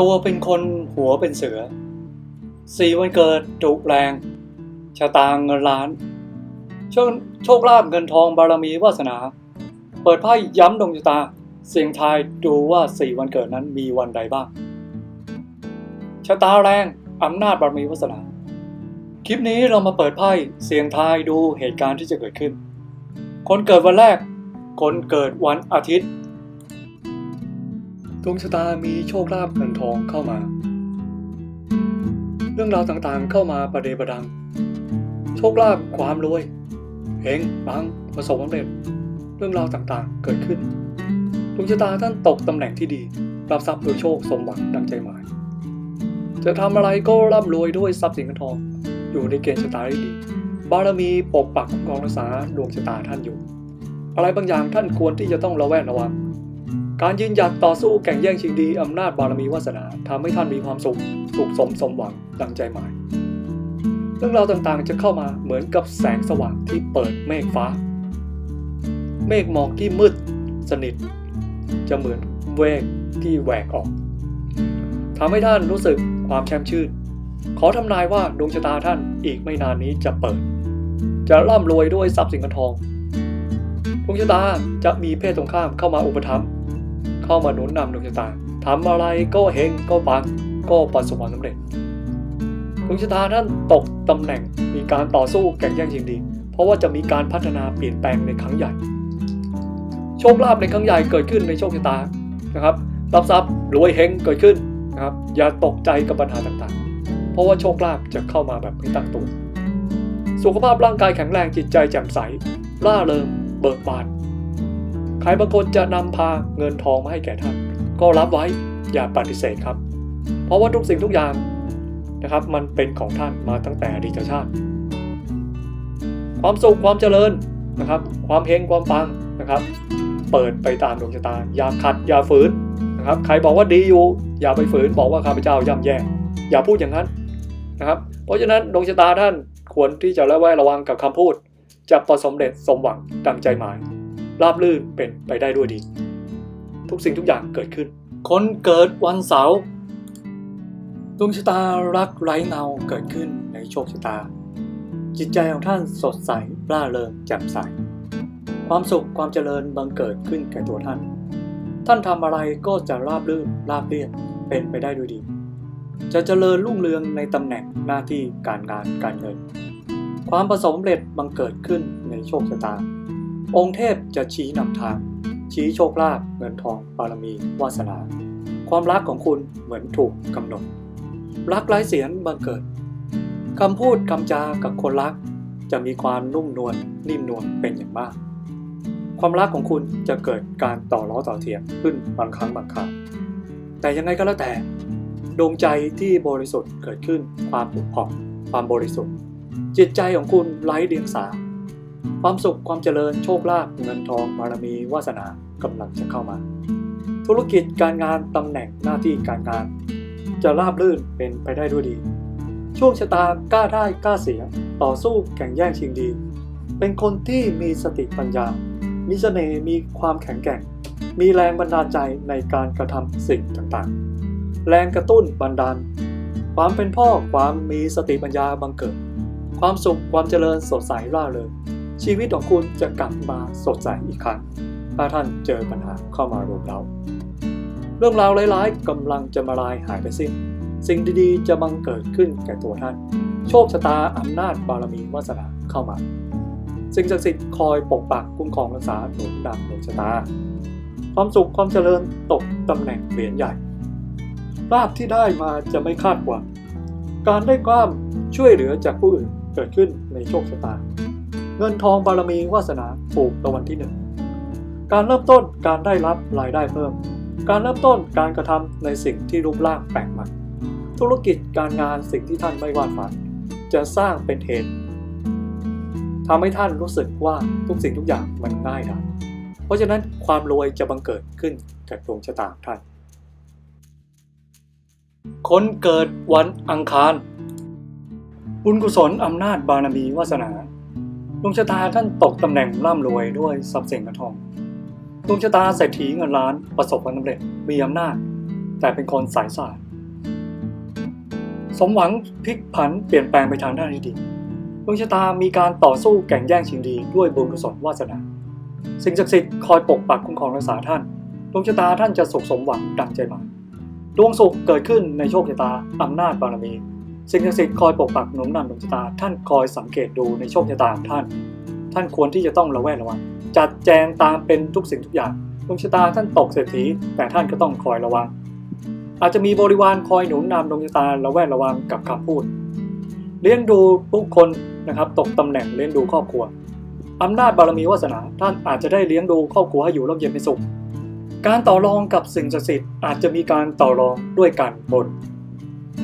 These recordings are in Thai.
ตัวเป็นคนหัวเป็นเสือ สี่วันเกิดจุกแรงชะตาเงินล้าน โชคโชคลาภเงินทองบารมีวาสนา เปิดไพ่ย้ำดวงชะตา เสียงทายดูว่าสี่วันเกิดนั้นมีวันใดบ้าง ชะตาแรงอำนาจบารมีวาสนา คลิปนี้เรามาเปิดไพ่เสียงทายดูเหตุการณ์ที่จะเกิดขึ้น คนเกิดวันแรก คนเกิดวันอาทิตย์ ดวงชะตามีโชคลาภเงินทองเข้ามา เรื่องราวต่างๆเข้ามาประเดประดัง โชคลาภความรวยเฮงปังประสบความสำเร็จ เรื่องราวต่างๆเกิดขึ้นดวงชะตาท่านตกตำแหน่งที่ดี รับทรัพย์โดยโชคสมหวังดังใจหมาย จะทำอะไรก็ร่ำรวยด้วยทรัพย์สินเงินทอง อยู่ในเกณฑ์ชะตาที่ดี บารมีปกปักคุ้มครองรักษาดวงชะตาท่านอยู่ อะไรบางอย่างท่านควรที่จะต้องระแวดระวัง การยืนหยัดต่อสู้แข่งแย่งชิงดีอำนาจบารมีวาสนาทำให้ท่านมีความสุขสุขสมสมหวังดังใจหมาย เรื่องราวต่างๆจะเข้ามาเหมือนกับแสงสว่างที่เปิดเมฆฟ้า เมฆหมอกที่มืดสนิท จะเหมือนเวกที่แหวกออกทำให้ท่านรู้สึกความแช่มชื่น ขอทำนายว่าดวงชะตาท่านอีกไม่นานนี้จะเปิด จะร่ำรวยด้วยทรัพย์สินเงินทองดวงชะตาจะมีเพศตรงข้ามเข้ามาอุปถัมภ์ เข้ามาหนุนนำดวงชะตาทำอะไรก็เฮงก็ปังก็ประสบความสำเร็จดวงชะตาท่านตกตำแหน่งมีการต่อสู้แข่งแย่งชิงดี เพราะว่าจะมีการพัฒนาเปลี่ยนแปลงในครั้งใหญ่ โชคลาภในครั้งใหญ่เกิดขึ้นในโชคชะตานะครับรับทรัพย์รวยเฮงเกิดขึ้นนะครับ อย่าตกใจกับปัญหาต่างๆ เพราะว่าโชคลาภจะเข้ามาแบบไม่ตั้งตัว สุขภาพร่างกายแข็งแรงจิตใจแจ่มใสร่าเริงเบิกบาน ครบางคนจะนำพาเงินทองมาให้แก่ท่าน ก็รับไว้อย่าปฏิเสธครับ เพราะว่าทุกสิ่งทุกอย่างนะครับ มันเป็นของท่านมาตั้งแต่อดีตชาติ ความสุขความเจริญนะครับ ความเฮงความปังนะครับ เปิดไปตามดวงชะตา อย่าขัดอย่าฝืนนะครับ ใครบอกว่าดีอยู่ อย่าไปฝืนบอกว่าข้าพเจ้าย่ำแย่ อย่าพูดอย่างนั้นนะครับ เพราะฉะนั้นดวงชะตาท่านควรที่จะระแวดระวังกับคำพูดจะประสบเร็จสมหวังดังใจหมาย ราบรื่นเป็นไปได้ด้วยดี ทุกสิ่งทุกอย่างเกิดขึ้น คนเกิดวันเสาร์ดวงชะตารักไร้เงาเกิดขึ้นในโชคชะตา จิตใจของท่านสดใสร่าเริงแจ่มใส ความสุขความเจริญบังเกิดขึ้นแก่ตัวท่าน ท่านทำอะไรก็จะราบรื่นราบเรียบเป็นไปได้ด้วยดี จะเจริญรุ่งเรืองในตำแหน่งหน้าที่การงานการเงิน ความประสบความเร็จบังเกิดขึ้นในโชคชะตา องค์เทพจะชี้นำทาง ชี้โชคลาภเงินทองบารมี วาสนา ความรักของคุณเหมือนถูกกำหนด รักไร้เสียงบังเกิดคำพูดคำจากับคนรัก จะมีความนุ่มนวลนิ่มนวลเป็นอย่างมาก ความรักของคุณจะเกิดการต่อล้อต่อเถียงขึ้นบางครั้งบางคราวแต่ยังไงก็แล้วแต่ดวงใจที่บริสุทธิ์เกิดขึ้นความผุดผ่องความบริสุทธิ์ จิตใจของคุณไร้เดียงสา ความสุขความเจริญโชคลาภเงินทองบารมีวาสนากำลังจะเข้ามา ธุรกิจการงานตำแหน่งหน้าที่การงาน จะราบรื่นเป็นไปได้ด้วยดีช่วงชะตากล้าได้กล้าเสียต่อสู้แข่งแย่งชิงดี เป็นคนที่มีสติปัญญา มีเสน่ห์มีความแข็งแกร่ง มีแรงบันดาลใจในการกระทำสิ่งต่างๆ แรงกระตุ้นบันดาล ความเป็นพ่อความมีสติปัญญาบังเกิด ความสุขความเจริญสดใสร่าเริง ชีวิตของคุณจะกลับมาสดใสอีกครั้ง ถ้าท่านเจอปัญหาเข้ามารวมเรา เรื่องราวร้ายๆกำลังจะมาลายหายไปสิ้น สิ่งดีๆจะบังเกิดขึ้นแก่ตัวท่าน โชคชะตาอำนาจบารมีวาสนาเข้ามา สิ่งศักดิ์สิทธิ์คอยปกปักคุ้มครองรักษาหนุนนำดวงชะตา ความสุขความเจริญตกตำแหน่งเหรียญใหญ่ลาภที่ได้มาจะไม่คาดหวัง การได้กล้ามช่วยเหลือจากผู้อื่นเกิดขึ้นในโชคชะตา เงินทองบารมีวาสนาถูกรางวัลที่หนึ่งการเริ่มต้นการได้รับรายได้เพิ่ม การเริ่มต้นการกระทำในสิ่งที่รูปร่างแปลกใหม่ธุรกิจการงานสิ่งที่ท่านไม่วาดฝัน จะสร้างเป็นเหตุทำให้ท่านรู้สึกว่าทุกสิ่งทุกอย่างมันง่ายดายเพราะฉะนั้นความรวยจะบังเกิดขึ้นกับดวงชะตางท่าน คนเกิดวันอังคารบุญกุศลอำนาจบารมีวาสนา ดวงชะตาท่านตกตำแหน่งร่ำรวยด้วยทรัพย์สินเงินทองดวงชะตาเศรษฐีเงินล้านประสบความสำเร็จมีอำนาจ แต่เป็นคนสายศาสตร์สมหวังพลิกผันเปลี่ยนแปลงไปทางด้านที่ดีดวงชะตามีการต่อสู้แข่งแย่งชิงดีด้วยบุญกุศลวาสนาสิ่งศักดิ์สิทธิ์คอยปกปักคุ้มครองรักษาท่านดวงชะตาท่านจะสุขสมหวังดังใจหมายดวงสุขเกิดขึ้นในโชคชะตาอำนาจบารมี สิ่งศักดิ์สิทธิ์คอยปกปักหนุนนำดวงชะตา ท่านคอยสังเกตดูในโชคชะตาของท่าน ท่านควรที่จะต้องระแวดระวัง จัดแจงตามเป็นทุกสิ่งทุกอย่างดวงชะตาท่านตกเศรษฐีแต่ท่านก็ต้องคอยระวัง อาจจะมีบริวารคอยหนุนนำดวงชะตาระแวดระวังกับคำพูด เลี้ยงดูผู้คนนะครับตกตำแหน่งเลี้ยงดูครอบครัวอำนาจบารมีวาสนาท่านอาจจะได้เลี้ยงดูครอบครัวให้อยู่ร่มเย็นเป็นสุข การต่อรองกับสิ่งศักดิ์สิทธิ์อาจจะมีการต่อรองด้วยการบน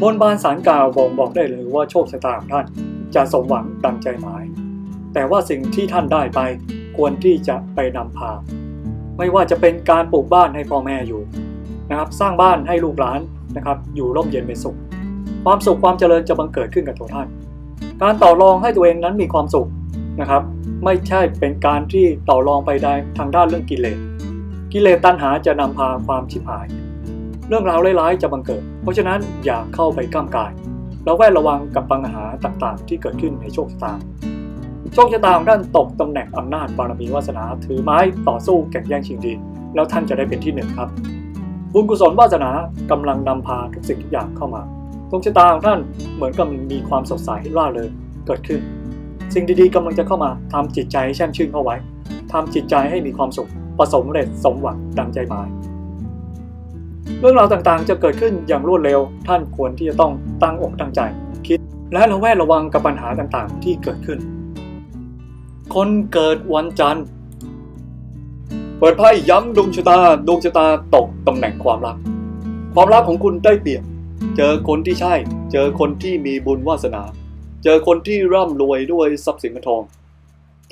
บนบานสารกล่าวบ่งบอกได้เลยว่าโชคชะตาของท่านจะสมหวังดังใจหมาย แต่ว่าสิ่งที่ท่านได้ไปควรที่จะไปนำพา ไม่ว่าจะเป็นการปลูกบ้านให้พ่อแม่อยู่นะครับ สร้างบ้านให้ลูกหลานนะครับ อยู่ร่มเย็นเป็นสุข ความสุขความเจริญจะบังเกิดขึ้นกับตัวท่าน การต่อรองให้ตัวเองนั้นมีความสุขนะครับ ไม่ใช่เป็นการที่ต่อรองไปได้ทางด้านเรื่องกิเลส กิเลสตัณหาจะนำพาความชิบหาย เรื่องราวร้ายๆจะบังเกิด เพราะฉะนั้นอย่าเข้าไปก้ามกาย เราแวดระวังกับปัญหาต่างๆ ที่เกิดขึ้นในโชคชะตา โชคชะตาของท่านตกตำแหน่งอำนาจบารมีวาสนาถือไม้ต่อสู้แข่งแย่งชิงดี แล้วท่านจะได้เป็นที่หนึ่งครับ บุญกุศลวาสนากำลังนำพาทุกสิ่งทุกอย่างเข้ามาดวงชะตาของท่านเหมือนกับมีความสดใสร่าเริงเกิดขึ้น สิ่งดีๆกำลังจะเข้ามาทำจิตใจให้แช่มชื่นเข้าไว้ทำจิตใจให้มีความสุขประสบเร็จสมหวังดังใจหมาย เรื่องราวต่างๆ จะเกิดขึ้นอย่างรวดเร็ว ท่านควรที่จะต้องตั้งอกตั้งใจ คิดและระแวดระวังกับปัญหาต่างๆ ที่เกิดขึ้น คนเกิดวันจันทร์ เปิดไพ่ย้ำดวงชะตาดวงชะตาตกตำแหน่งความรัก ความรักของคุณได้เปรียบ เจอคนที่ใช่ เจอคนที่มีบุญวาสนา เจอคนที่ร่ำรวยด้วยทรัพย์สินเงินทอง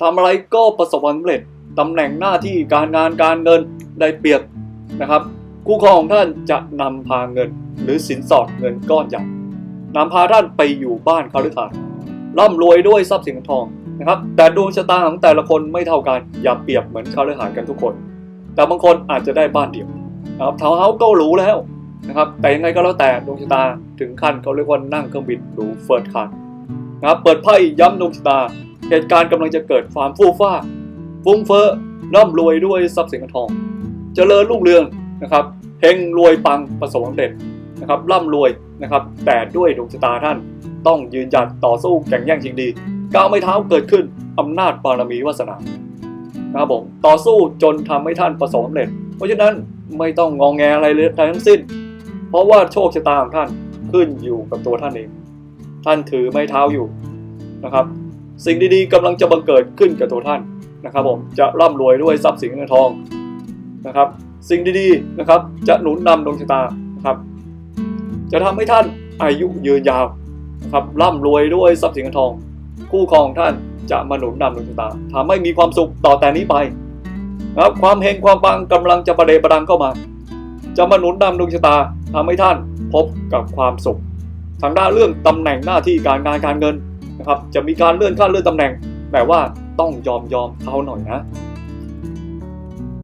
ทำอะไรก็ประสบความสำเร็จตำแหน่งหน้าที่การงานการเงินได้เปรียบนะครับ คู่ครองของท่านจะนำพาเงินหรือสินสอดเงินก้อนใหญ่นำพาท่านไปอยู่บ้านคาฤหาสน์ร่ำรวยด้วยทรัพย์สินทองนะครับ แต่ดวงชะตาของแต่ละคนไม่เท่ากันอย่าเปรียบเหมือนคาฤหาสน์กันทุกคน แต่บางคนอาจจะได้บ้านเดียวนะครับทาวน์เฮาส์ก็หรูแล้วนะครับ แต่ยังไงก็แล้วแต่ดวงชะตาถึงขั้นเขาเรียกว่านั่งเครื่องบินหรูเฟิร์สคลาสนะครับเปิดไพ่ย้ำดวงชะตา เหตุการณ์กำลังจะเกิดความฟู่ฟ้า ฟุ้งเฟ้อร่ำรวยด้วยทรัพย์สินเงินทองเจริญรุ่งเรือง นะครับเฮงรวยปังประสบความสำเร็จนะครับร่ำรวยนะครับแต่ด้วยดวงชะตาท่าน ต้องยืนหยัดต่อสู้แข่งแย่งชิงดีก้าวไม่เท้าเกิดขึ้นอำนาจบารมีวาสนานะครับผมต่อสู้จนทำให้ท่านประสบความสำเร็จ เพราะฉะนั้นไม่ต้องงองแงอะไรเลยทั้งสิ้น เพราะว่าโชคชะตาของท่านขึ้นอยู่กับตัวท่านเอง ท่านถือไม้เท้าอยู่นะครับ สิ่งดีๆกำลังจะบังเกิดขึ้นกับตัวท่านนะครับผมจะร่ำรวยด้วยทรัพย์สินเงินทองนะครับ สิ่งดีๆนะครับ จะหนุนนำดวงชะตานะครับ จะทำให้ท่านอายุยืนยาวนะครับร่ำรวยด้วยทรัพย์สินเงินทอง คู่ครองท่านจะมาหนุนนำดวงชะตาทำให้มีความสุขต่อแต่นี้ไปนะครับความเฮงความปังกำลังจะประเดประดังเข้ามา จะมาหนุนนำดวงชะตาทำให้ท่านพบกับความสุข ทางด้านเรื่องตำแหน่งหน้าที่การงานการเงินนะครับ จะมีการเลื่อนขั้นเลื่อนตำแหน่งแต่ว่าต้องยอมยอมเขาหน่อยนะ